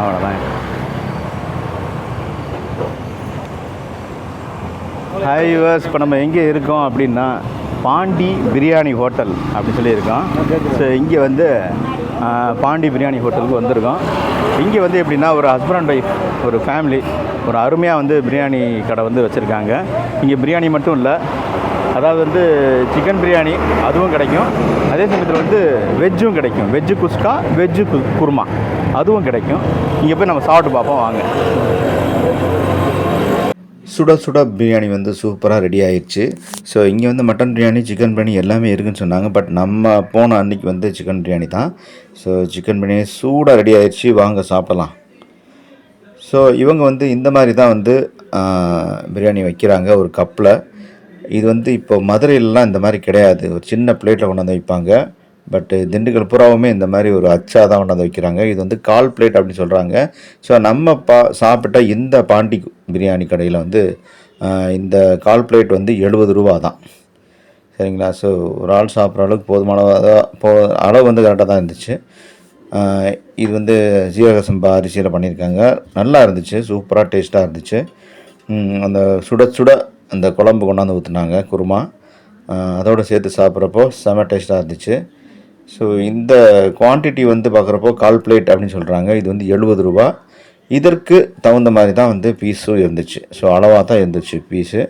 அவ்வளோதான் hi viewers இப்போ நம்ம எங்கே இருக்கோம் அப்படின்னா பாண்டி பிரியாணி ஹோட்டல் அப்படின்னு சொல்லியிருக்கோம். ஸோ இங்கே வந்து பாண்டி பிரியாணி ஹோட்டலுக்கு வந்திருக்கோம். இங்கே வந்து எப்படின்னா ஒரு ஹஸ்பண்ட் அண்ட் ஒய்ஃப் ஒரு ஃபேமிலி ஒரு அருமையாக வந்து பிரியாணி கடை வந்து வச்சுருக்காங்க. இங்கே பிரியாணி மட்டும் இல்லை அதாவது வந்து சிக்கன் பிரியாணி அதுவும் கிடைக்கும். அதே சமயத்தில் வந்து வெஜ்ஜும் கிடைக்கும். வெஜ்ஜு குஸ்கா வெஜ்ஜு கு குருமா. அதுவும் கிடைக்கும். இங்கே போய் நம்ம சாப்பிட்டு பார்ப்போம் வாங்க. சுட சுட பிரியாணி வந்து சூப்பராக ரெடி ஆயிடுச்சு ஸோ இங்கே வந்து மட்டன் பிரியாணி சிக்கன் பிரியாணி எல்லாமே இருக்குன்னு சொன்னாங்க. பட் நம்ம போன அன்றைக்கி வந்து சிக்கன் பிரியாணி தான். ஸோ சிக்கன் பிரியாணி சூடாக ரெடி ஆயிடுச்சு வாங்க சாப்பிடலாம். ஸோ இவங்க வந்து இந்த மாதிரி தான் வந்து பிரியாணி வைக்கிறாங்க ஒரு கப்பில். இது வந்து இப்போ மதுரையிலலாம் இந்த மாதிரி கிடையாது. ஒரு சின்ன பிளேட்டில் கொண்டாந்து வைப்பாங்க. பட்டு uh, திண்டுக்கல் புறாவுமே இந்த மாதிரி ஒரு அச்சா தான் கொண்டாந்து வைக்கிறாங்க. இது வந்து கால் பிளேட் அப்படின்னு சொல்கிறாங்க ஸோ நம்ம பா சாப்பிட்ட இந்த பாண்டி பிரியாணி கடையில் வந்து இந்த கால் பிளேட் வந்து எழுபது ரூபா தான். சரிங்களா? ஸோ ஒரு ஆள் சாப்பிட்ற அளவுக்கு போதுமானதாக போ அளவு வந்து கரெக்டாக தான் இருந்துச்சு. இது வந்து ஜீரக சம்பா அரிசியில் பண்ணியிருக்காங்க. நல்லா இருந்துச்சு. சூப்பராக டேஸ்ட்டாக இருந்துச்சு. அந்த சுட சுட அந்த குழம்பு கொண்டாந்து ஊற்றுனாங்க குருமா. அதோடு சேர்த்து சாப்பிட்றப்போ செம டேஸ்ட்டாக இருந்துச்சு. ஸோ இந்த குவான்டிட்டி வந்து பார்க்குறப்போ கால் பிளேட் அப்படின்னு சொல்கிறாங்க இது வந்து எழுபது ரூபா. இதற்கு தகுந்த மாதிரி தான் வந்து பீஸும் இருந்துச்சு. ஸோ அளவாக தான் இருந்துச்சு பீஸு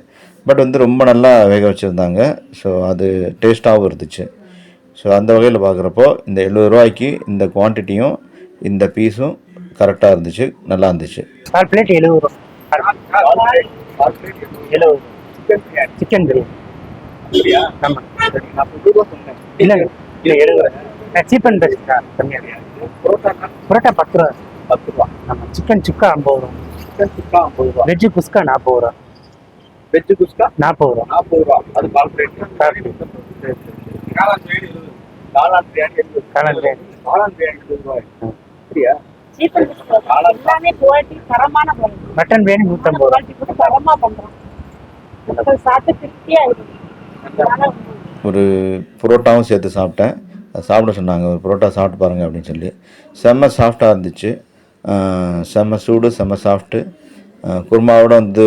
பட் வந்து ரொம்ப நல்லா வேக வச்சுருந்தாங்க. ஸோ அது டேஸ்ட்டாகவும் இருந்துச்சு. ஸோ அந்த வகையில் பார்க்குறப்போ இந்த எழுபது ரூபாய்க்கு இந்த குவான்டிட்டியும் இந்த பீஸும் கரெக்டாக இருந்துச்சு. நல்லா இருந்துச்சு. கால் பிளேட் எழுபது ரூபா. எழுபது சிக்கன் பிரியாணி. ஆமாம் இல்லை எழுபது சீப் அண்ட் பெஸ்ட் தான் கம்மியாக புரோட்டா பத்து ரூபா. பத்து ரூபா. ஆமாம் சிக்கன் சுக்கா ஐம்பது ரூபா. சிக்கன் சுக்கா ஐம்பது ரூபா. வெஜ்ஜு குஸ்கா நாற்பது ரூபா. வெஜ் குஸ்கா? நாற்பது ரூபா. நாற்பது ரூபா. அது கால் பிளேட் காளான் பிரியாணி காளான் பிரியாணி காளான் பிரியாணி. காளான் பிரியாணி எழுபது ரூபாய்? அப்படியா? மட்டன் பிரியாணி. நூற்றம்பது ரூபா. தரமா பண்றோம். சாப்பிட்டு திருப்தியா இருக்கு ஒரு புரோட்டாவும் சேர்த்து சாப்பிட்டேன். அது சாப்பிட சொன்னாங்க ஒரு புரோட்டா சாப்பிட்டு பாருங்கள் அப்படின்னு சொல்லி. செம்ம சாஃப்டாக இருந்துச்சு. செம்ம சூடு செம்ம சாஃப்ட்டு குருமாவோட வந்து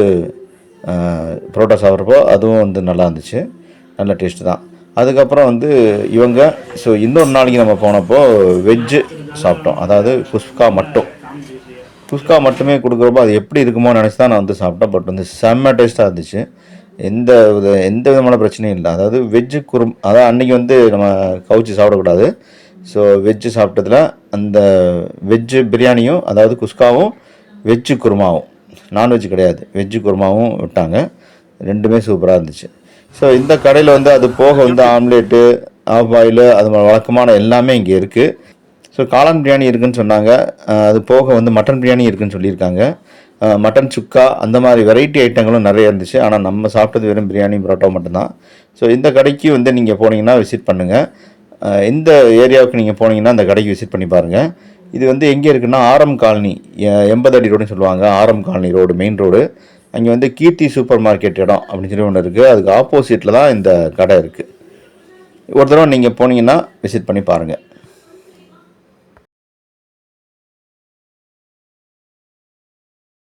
புரோட்டா சாப்பிட்றப்போ அதுவும் வந்து நல்லா இருந்துச்சு. நல்ல டேஸ்ட்டு தான். அதுக்கப்புறம் வந்து இவங்க ஸோ இன்னொரு நாளைக்கு நம்ம போனப்போ வெஜ்ஜு சாப்பிட்டோம். அதாவது குஸ்கா மட்டும். குஸ்கா மட்டுமே கொடுக்குறப்போ அது எப்படி இருக்குமோ நினச்சி தான் நான் வந்து சாப்பிட்டேன். பட் வந்து செம்ம டேஸ்ட்டாக இருந்துச்சு. எந்த வித எந்த விதமான பிரச்சனையும் இல்லை. அதாவது வெஜ்ஜு குரும் அதாவது அன்றைக்கி வந்து நம்ம கவுச்சி சாப்பிடக்கூடாது. ஸோ வெஜ்ஜு சாப்பிட்டதுல அந்த வெஜ்ஜு பிரியாணியும் அதாவது குஸ்காவும் வெஜ்ஜு குருமாவும் நான்வெஜ் கிடையாது. வெஜ்ஜு குருமாவும் விட்டாங்க. ரெண்டுமே சூப்பராக இருந்துச்சு. ஸோ இந்த கடையில் வந்து அது போக வந்து ஆம்லேட்டு ஆஃப் ஆயிலு அது மாதிரி வழக்கமான எல்லாமே இங்கே இருக்குது ஸோ காளான் பிரியாணி இருக்குன்னு சொன்னாங்க. அது போக வந்து மட்டன் பிரியாணி இருக்குதுன்னு சொல்லியிருக்காங்க. மட்டன் சுக்கா அந்த மாதிரி வெரைட்டி ஐட்டங்களும் நிறைய இருந்துச்சு. ஆனால் நம்ம சாப்பிட்டது வெறும் பிரியாணி பரோட்டா மட்டும்தான். ஸோ இந்த கடைக்கு வந்து நீங்கள் போனீங்கன்னா விசிட் பண்ணுங்கள் இந்த ஏரியாவுக்கு நீங்கள் போனீங்கன்னா அந்த கடைக்கு விசிட் பண்ணி பாருங்கள் இது வந்து எங்கே இருக்குன்னா ஆரம் காலனி எண்பது அடி ரோடுன்னு சொல்லுவாங்க. ஆரம் காலனி ரோடு மெயின் ரோடு அங்கே வந்து கீர்த்தி சூப்பர் மார்க்கெட் இடம் அப்படின்னு சொல்லி ஒன்று இருக்குது அதுக்கு ஆப்போசிட்டில் தான் இந்த கடை இருக்குது ஒரு தடவை நீங்கள் போனீங்கன்னா விசிட் பண்ணி பாருங்கள்